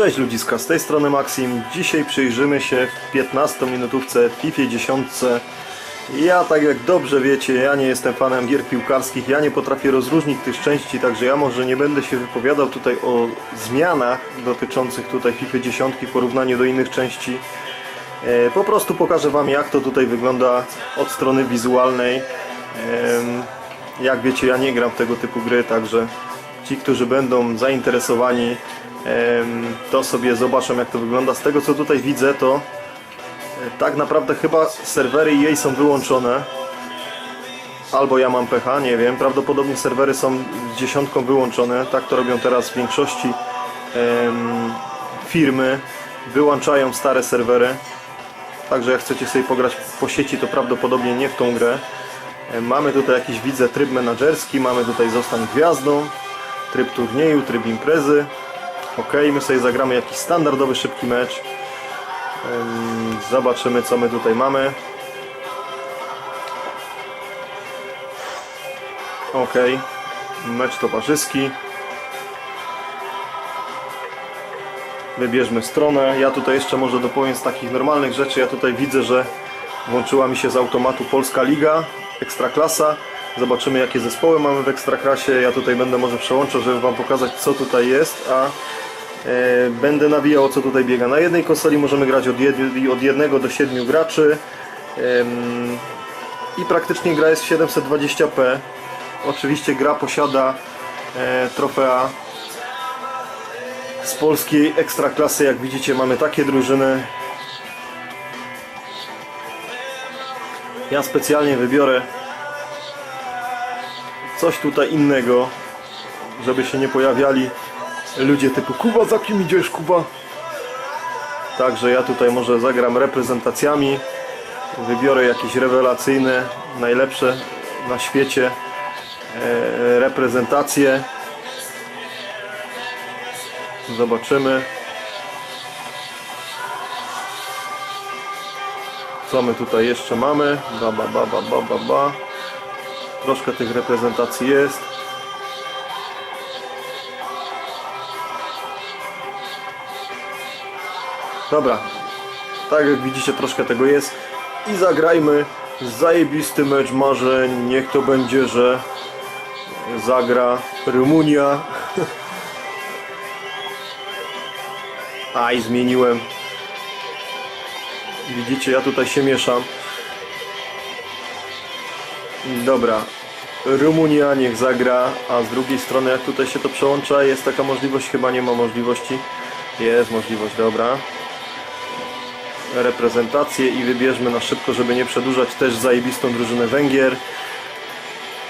Cześć ludziska, z tej strony Maxim. Dzisiaj przyjrzymy się w 15-minutówce FIFA 10. Ja, tak jak dobrze wiecie, ja nie jestem fanem gier piłkarskich, ja nie potrafię rozróżnić tych części, także ja może nie będę się wypowiadał tutaj o zmianach dotyczących tutaj FIFA 10 w porównaniu do innych części. E, Po prostu pokażę Wam jak to tutaj wygląda od strony wizualnej. Jak wiecie, ja nie gram w tego typu gry, także ci, którzy będą zainteresowani, to sobie zobaczą jak to wygląda. Z tego co tutaj widzę, to e, tak naprawdę chyba serwery EA są wyłączone. Albo ja mam pecha, nie wiem. Prawdopodobnie serwery są z dziesiątką wyłączone. Tak to robią teraz w większości firmy. Wyłączają stare serwery. Także jak chcecie sobie pograć po sieci, to prawdopodobnie nie w tą grę. Mamy tutaj jakiś, widzę, tryb menadżerski, mamy tutaj zostań gwiazdą, tryb turnieju, tryb imprezy. Ok, my sobie zagramy jakiś standardowy, szybki mecz. Zobaczymy, co my tutaj mamy. Ok, mecz towarzyski. Wybierzmy stronę. Ja tutaj jeszcze może dopowiem z takich normalnych rzeczy. Ja tutaj widzę, że włączyła mi się z automatu Polska Liga, Ekstraklasa. Zobaczymy jakie zespoły mamy w Ekstraklasie. Ja tutaj będę może przełączał, żeby Wam pokazać co tutaj jest, a e, będę nawijał co tutaj biega. Na jednej konsoli możemy grać od, jed, od jednego do siedmiu graczy. Em, I praktycznie gra jest w 720p. Oczywiście gra posiada e, trofea z polskiej ekstraklasy. Jak widzicie mamy takie drużyny. Ja specjalnie wybiorę coś tutaj innego, żeby się nie pojawiali ludzie typu Kuba, za kim idziesz Kuba? Także ja tutaj może zagram reprezentacjami, wybiorę jakieś rewelacyjne, najlepsze na świecie e, reprezentacje. Zobaczymy. Co my tutaj jeszcze mamy? Ba, ba, ba, ba, ba, ba, ba. Troszkę tych reprezentacji jest. Dobra. Tak jak widzicie troszkę tego jest. I zagrajmy zajebisty mecz marzeń. Niech to będzie, że zagra Rumunia. Aj, zmieniłem. Widzicie, ja tutaj się mieszam. Dobra. Rumunia niech zagra, a z drugiej strony jak tutaj się to przełącza, jest taka możliwość, chyba nie ma możliwości. Jest możliwość, dobra. Reprezentację i wybierzmy na szybko, żeby nie przedłużać też zajebistą drużynę Węgier.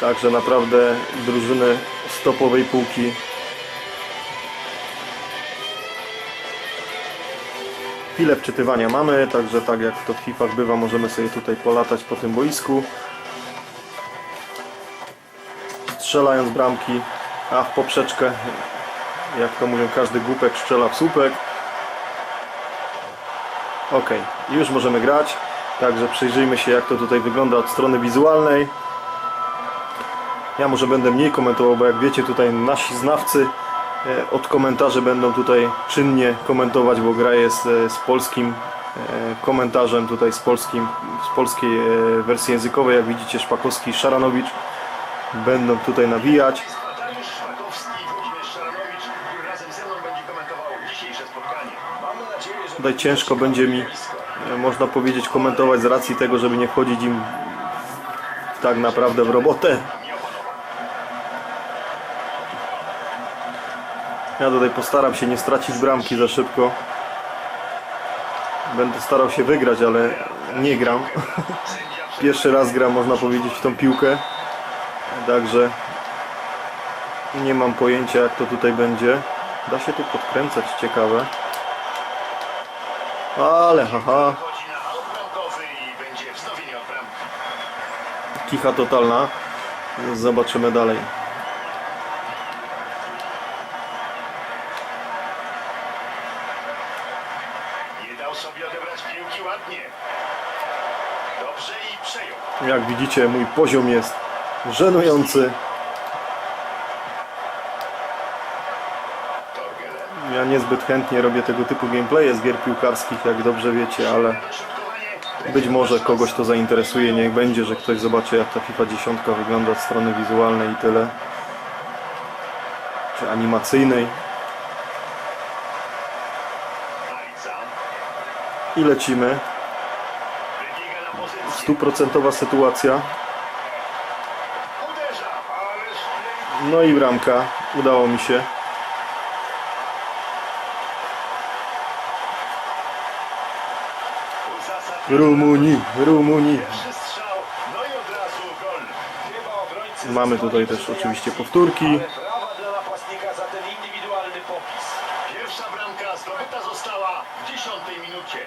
Także naprawdę drużyny z topowej półki. Chwilę wczytywania mamy, także tak jak to w FIFA bywa, możemy sobie tutaj polatać po tym boisku. Strzelając bramki, a w poprzeczkę, jak to mówią, każdy głupek strzela w słupek. Ok, już możemy grać, także przyjrzyjmy się jak to tutaj wygląda od strony wizualnej. Ja może będę mniej komentował, bo jak wiecie tutaj nasi znawcy e, od komentarzy będą tutaj czynnie komentować, bo gra jest e, z polskim e, komentarzem tutaj z polskim, z polskiej wersji językowej, jak widzicie Szpakowski i Szaranowicz będą tutaj nawijać. Tutaj ciężko będzie mi, e, można powiedzieć, komentować z racji tego, żeby nie wchodzić im tak naprawdę w robotę. Ja tutaj postaram się nie stracić bramki za szybko. Będę starał się wygrać, ale nie gram. Pierwszy raz gram, można powiedzieć, w tą piłkę. Także nie mam pojęcia, jak to tutaj będzie. Da się tu podkręcać, ciekawe. Ale haha, kicha totalna. Zobaczymy dalej. Jak widzicie, mój poziom jest żenujący. Ja niezbyt chętnie robię tego typu gameplaye z gier piłkarskich, jak dobrze wiecie, ale być może kogoś to zainteresuje. Niech będzie, że ktoś zobaczy jak ta FIFA 10 wygląda od strony wizualnej i tyle. Czy animacyjnej. I lecimy. Stuprocentowa sytuacja. No i bramka. Udało mi się. Rumunii, Rumunii. Mamy tutaj też oczywiście powtórki. Pierwsza bramka zdobyta została w minucie.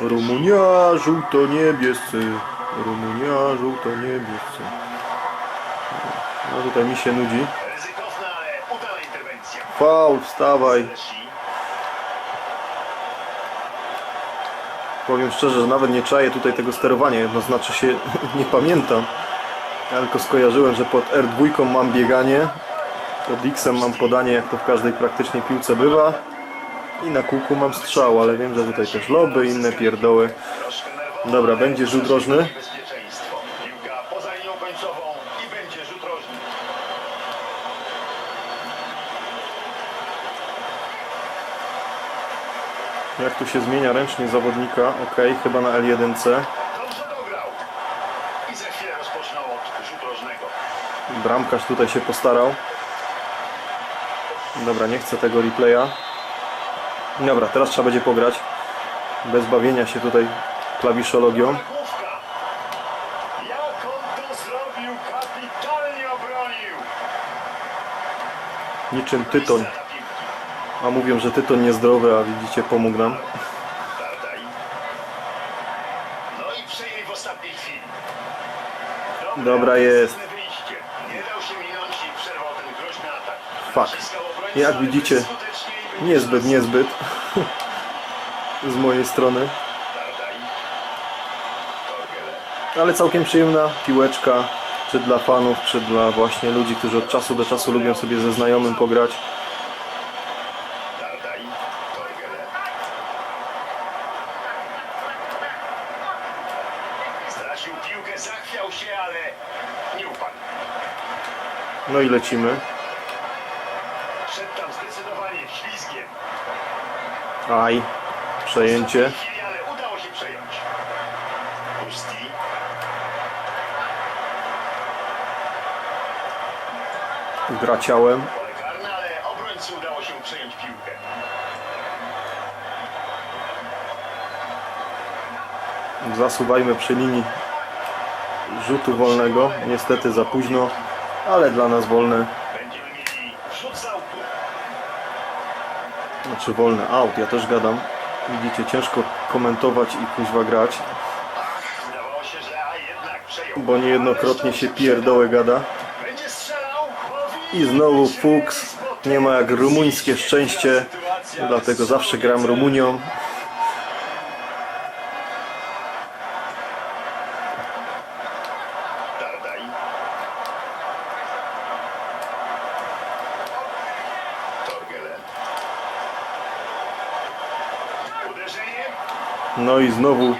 Rumunia żółto-niebiescy. Rumunia żółto-niebiescy. No tutaj mi się nudzi. Faul, wstawaj. Powiem szczerze, że nawet nie czaję tutaj tego sterowania. Jedno znaczy się nie pamiętam. Ja tylko skojarzyłem, że pod R2 mam bieganie. Pod X mam podanie, jak to w każdej praktycznie piłce bywa. I na kółku mam strzał, ale wiem, że tutaj też loby, inne pierdoły. Dobra, będzie rzut rożny. Piłka poza linią końcową i będzie rzut rożny. Jak tu się zmienia ręcznie zawodnika? Ok, chyba na L1C. Dobrze dograł. I za chwilę rozpoczną od rzutu rożnego. Bramkarz tutaj się postarał. Dobra, nie chcę tego replaya. Dobra, teraz trzeba będzie pograć. Bez bawienia się tutaj klawiszologią. Niczym tytoń. A mówią, że tytoń niezdrowy, a widzicie, pomógł nam. Dobra jest. obrońcę, Jak widzicie, Niezbyt, niezbyt. Z mojej strony. Ale całkiem przyjemna piłeczka. Czy dla fanów, czy dla właśnie ludzi, którzy od czasu do czasu lubią sobie ze znajomym pograć. Dardaj. Torgele. Stracił piłkę, zachwiał się, ale nie upadł. No i lecimy. Aj. Przejęcie. W chwili, ale udało się przejąć. Pusti. Gra ciałem. Zasuwajmy przy linii rzutu wolnego. Niestety za późno, ale dla nas wolne. Znaczy wolny aut, ja też gadam. Widzicie, ciężko komentować i kuźwa grać, bo niejednokrotnie się pierdołę gada. I znowu Fuchs. Nie ma jak rumuńskie szczęście, dlatego zawsze gram Rumunią. No i znowu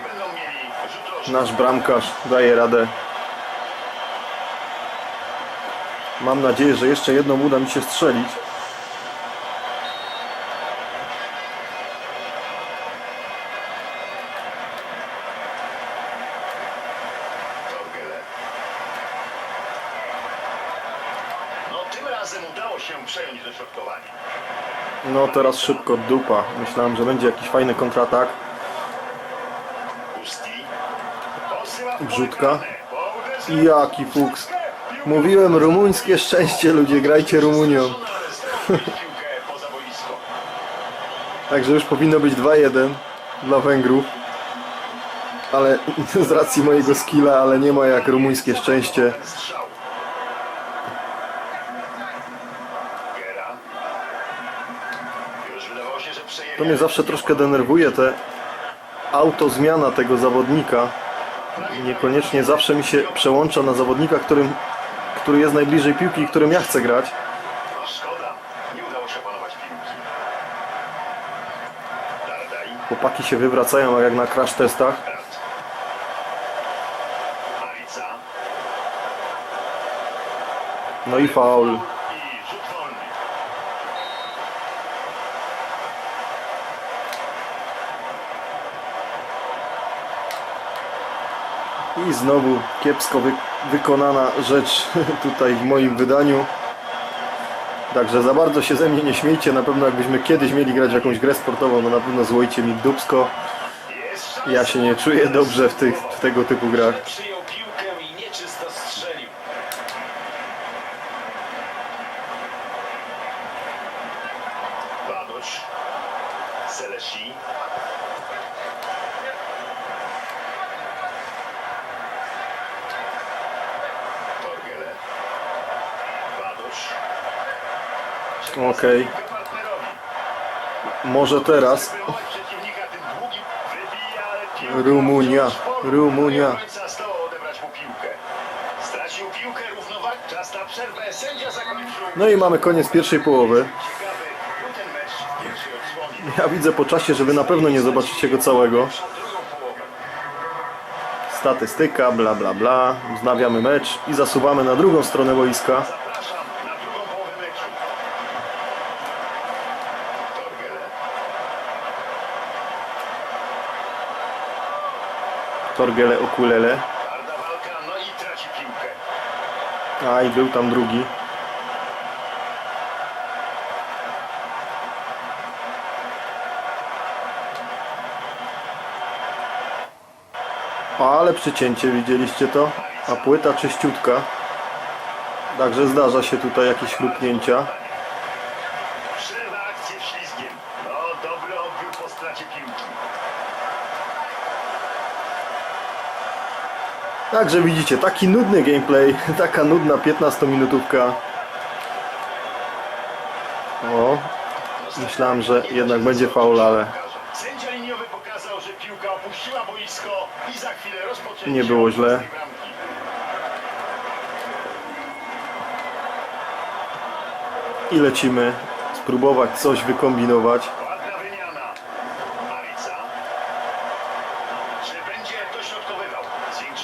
nasz bramkarz daje radę. Mam nadzieję, że jeszcze jedną uda mi się strzelić. No tym razem udało się przejąć dośrodkowanie. No teraz szybko dupa. Myślałem, że będzie jakiś fajny kontratak. I jaki fuks. Mówiłem rumuńskie szczęście, ludzie, grajcie Rumunią. Także już powinno być 2-1 dla Węgrów. Ale z racji mojego skilla, ale nie ma jak rumuńskie szczęście. To mnie zawsze troszkę denerwuje te autozmiana tego zawodnika. Niekoniecznie zawsze mi się przełącza na zawodnika, którym, który jest najbliżej piłki, i którym ja chcę grać. Chłopaki się wywracają jak na crash testach. No i faul. I znowu kiepsko wy wykonana rzecz tutaj w moim wydaniu. Także za bardzo się ze mnie nie śmiejcie. Na pewno jakbyśmy kiedyś mieli grać w jakąś grę sportową, no na pewno złoicie mi szansa. Ja się nie czuję dobrze w, tych, w tego typu grach. Selesi. Torgele. Badosz. Okej. Partnerowi. Może teraz. Wywołać przeciwnika tym długim wybija, ale piłka Rumunia, wciąż wolna. Rumunia. Obrońca zdołał odebrać mu piłkę. Stracił piłkę, równowagę. Czas na przerwę. Sędzia zakończył. No i mamy koniec pierwszej połowy. Ja widzę po czasie, że wy na pewno nie zobaczycie go całego. Statystyka, bla bla bla. Wznawiamy mecz i zasuwamy na drugą stronę boiska. Zapraszam na drugą połowę meczu. Torgele. Torgele Okulele. A i był tam drugi. Ale przycięcie, widzieliście to? A płyta czyściutka. Także zdarza się tutaj jakieś chrupnięcia. Także widzicie, taki nudny gameplay, taka nudna 15-minutówka. O, myślałem, że jednak będzie faul, ale Sędzia liniowy pokazał, że piłka opuściła boisko i za chwilę rozpoczęcie Nie było źle. i lecimy spróbować coś wykombinować. Ładna wymiana. Marica. Czy będzie dośrodkowywał? Z większości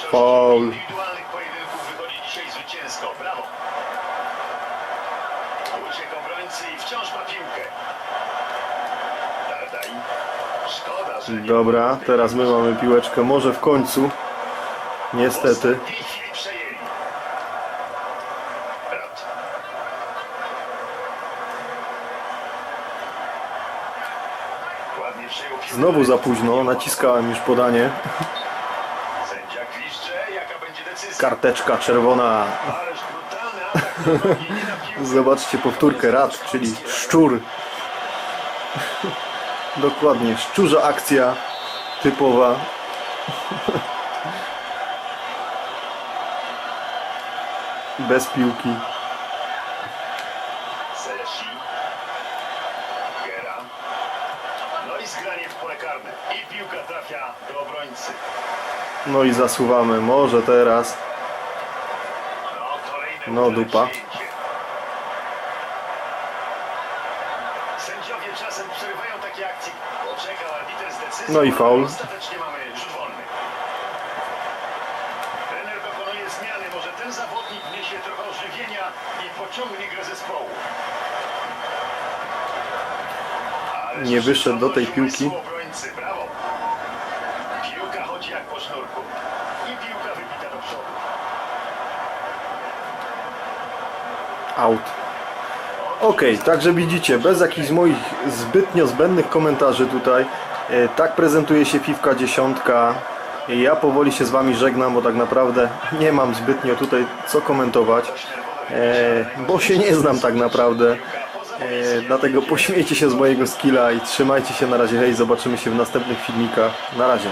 Faul. indywidualnych pojedynków wychodzi dzisiaj zwycięsko. Brawo. Uciek obrońcy i wciąż ma piłkę. Dardaj. Szkoda, że nie Dobra, teraz my mamy piłeczkę, może w końcu. Niestety. Znowu za późno, naciskałem już podanie. Sędzia kwiszcze, jaka będzie decyzja. Karteczka czerwona. Zobaczcie powtórkę rad, czyli szczur. Dokładnie, szczurza akcja typowa. Bez piłki. No i zgranie w pole karne. I piłka trafia do obrońcy. No i zasuwamy, może teraz. No, dupa. No i faul. ale Ostatecznie mamy rzut wolny. Trener dokonuje zmiany. Może ten zawodnik wniesie trochę ożywienia i pociągnie grę zespołu. Ależ Nie wyszedł do tej piłki. Piłka chodzi jak po sznurku. I piłka wybita do przodu. Out. Okej, także widzicie, bez jakichś moich zbytnio zbędnych komentarzy tutaj, e, tak prezentuje się Fifka 10. Ja powoli się z Wami żegnam, bo tak naprawdę nie mam zbytnio tutaj co komentować, e, bo się nie znam tak naprawdę. E, dlatego pośmiejcie się z mojego skilla i trzymajcie się na razie, hej, zobaczymy się w następnych filmikach. Na razie.